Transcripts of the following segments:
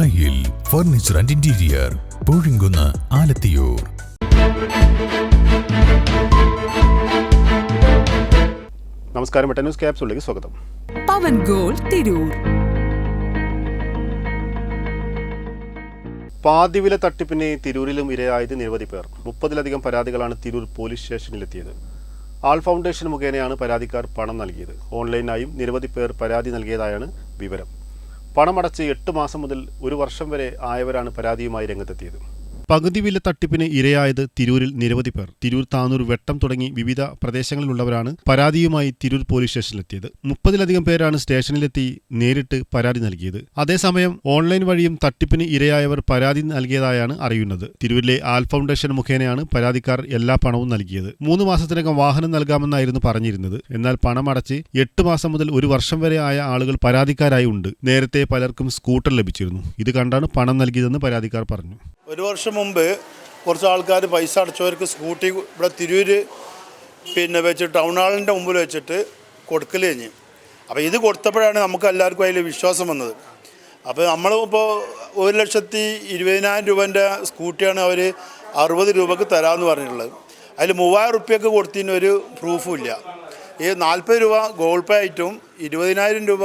Thayyil furniture and interior Poozhinkunnu Alathiyur. നമസ്കാരം news ക്യാപ്സിലേക്ക് സ്വാഗതം. പവൻ ഗോൾ തിരൂർ. പാതിവില തട്ടിപ്പിന് തിരൂരിലും ഇരയായത് നിരവധി പേർ. മുപ്പതിലധികം പരാതികളാണ് തിരൂർ പോലീസ് സ്റ്റേഷനിലെത്തിയത്. ആൾ ഫൗണ്ടേഷൻ മുഖേനയാണ് പരാതിക്കാർ പണം നൽകിയത്. ഓൺലൈനായും നിരവധി പേർ പരാതി നൽകിയതായാണ് വിവരം. പണമടച്ച് എട്ട് മാസം മുതൽ ഒരു വർഷം വരെ ആയവരാണ് പരാതിയുമായി രംഗത്തെത്തിയത് പകുതി വില തട്ടിപ്പിന് ഇരയായത് തിരൂരിൽ നിരവധി പേർ. തിരൂർ താനൂർ വെട്ടം തുടങ്ങി വിവിധ പ്രദേശങ്ങളിലുള്ളവരാണ് പരാതിയുമായി തിരൂർ പോലീസ് സ്റ്റേഷനിലെത്തിയത്. മുപ്പതിലധികം പേരാണ് സ്റ്റേഷനിലെത്തി നേരിട്ട് പരാതി നൽകിയത്. അതേസമയം ഓൺലൈൻ വഴിയും തട്ടിപ്പിന് ഇരയായവർ പരാതി നൽകിയതായാണ് അറിയുന്നത്. തിരൂരിലെ ആൽ ഫൗണ്ടേഷൻ മുഖേനയാണ് പരാതിക്കാർ എല്ലാ പണവും നൽകിയത്. മൂന്ന് മാസത്തിനകം വാഹനം നൽകാമെന്നായിരുന്നു പറഞ്ഞിരുന്നത്. എന്നാൽ പണം അടച്ച് എട്ട് മാസം മുതൽ ഒരു വർഷം വരെ ആയ ആളുകൾ പരാതിക്കാരായി ഉണ്ട്. നേരത്തെ പലർക്കും സ്കൂട്ടർ ലഭിച്ചിരുന്നു. ഇത് കണ്ടാണ് പണം നൽകിയതെന്ന് പരാതിക്കാർ പറഞ്ഞു. ഒരു വർഷം മുമ്പ് കുറച്ച് ആൾക്കാർ പൈസ അടച്ചവർക്ക് സ്കൂട്ടി ഇവിടെ തിരൂര് പിന്നെ വെച്ച് ടൗൺ ഹാളിന്റെ മുമ്പിൽ വെച്ചിട്ട് കൊടുക്കൽ കഴിഞ്ഞ്. അപ്പോൾ ഇത് കൊടുത്തപ്പോഴാണ് നമുക്ക് എല്ലാവർക്കും അതിൽ വിശ്വാസം വന്നത്. അപ്പോൾ നമ്മളിപ്പോൾ ഒരു ലക്ഷത്തി ഇരുപതിനായിരം രൂപേന്റെ സ്കൂട്ടിയാണ് അവർ അറുപത് രൂപക്ക് തരാമെന്ന് പറഞ്ഞിട്ടുള്ളത്. അതിൽ മൂവായിരം റുപ്യക്ക് കൊടുത്തതിന് ഒരു പ്രൂഫും ഇല്ല. ഈ നാൽപ്പത് രൂപ ഗൂഗിൾ പേ ആയിട്ടും ഇരുപതിനായിരം രൂപ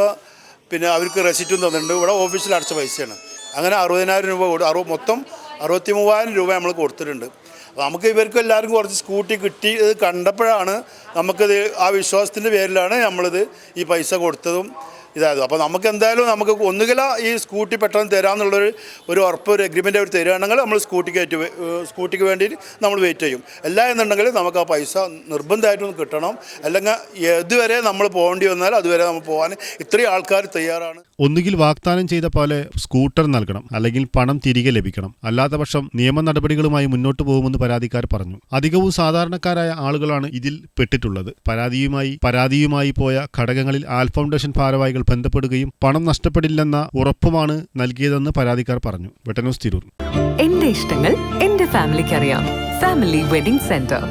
പിന്നെ അവർക്ക് റെസിറ്റും തന്നിട്ടുണ്ട്. ഇവിടെ ഓഫീസിൽ അടച്ച പൈസയാണ്. അങ്ങനെ അറുപതിനായിരം രൂപ കൊടു അറുപത് മൊത്തം അറുപത്തി മൂവായിരം രൂപ നമ്മൾ കൊടുത്തിട്ടുണ്ട്. നമുക്ക് ഇവർക്കും എല്ലാവർക്കും കുറച്ച് സ്കൂട്ടി കിട്ടി ഇത് കണ്ടപ്പോഴാണ് നമുക്കിത് ആ വിശ്വാസത്തിന്റെ പേരിലാണ് നമ്മളിത് ഈ പൈസ കൊടുത്തതും ഇതായത്. അപ്പോൾ നമുക്ക് എന്തായാലും നമുക്ക് ഒന്നുകിൽ ഈ സ്കൂട്ടി പെട്ടെന്ന് തരാമെന്നുള്ളൊരു ഒരു ഉറപ്പ് ഒരു അഗ്രിമെന്റ് അവർ തരികയാണെങ്കിൽ നമ്മൾ സ്കൂട്ടിക്ക് ആയിട്ട് സ്കൂട്ടിക്ക് വേണ്ടി നമ്മൾ വെയിറ്റ് ചെയ്യും. അല്ല എന്നുണ്ടെങ്കിൽ നമുക്ക് ആ പൈസ നിർബന്ധമായിട്ടും കിട്ടണം. അല്ലെങ്കിൽ ഇതുവരെ നമ്മൾ പോകേണ്ടി വന്നാൽ അതുവരെ നമ്മൾ പോകാൻ ഇത്രയും ആൾക്കാർ തയ്യാറാണ്. ഒന്നുകിൽ വാഗ്ദാനം ചെയ്ത പോലെ സ്കൂട്ടർ നൽകണം അല്ലെങ്കിൽ പണം തിരികെ ലഭിക്കണം. അല്ലാത്ത പക്ഷം നിയമ നടപടികളുമായി മുന്നോട്ട് പോകുമെന്ന് പരാതിക്കാർ പറഞ്ഞു. അധികവും സാധാരണക്കാരായ ആളുകളാണ് ഇതിൽ പെട്ടിട്ടുള്ളത്. പരാതിയുമായി പരാതിയുമായി പോയ ഘടകങ്ങളിൽ ആൽ ഫൗണ്ടേഷൻ ഭാരവാഹികൾ ബന്ധപ്പെടുകയും പണം നഷ്ടപ്പെടില്ലെന്ന ഉറപ്പുമാണ് നൽകിയതെന്ന് പരാതിക്കാർ പറഞ്ഞു. വെട്ടനൂസ് തിരൂർ. എന്റെ ഇഷ്ടങ്ങൾ എന്റെ ഫാമിലിക്ക് അറിയാം ഫാമിലി വെഡിംഗ് സെന്റർ.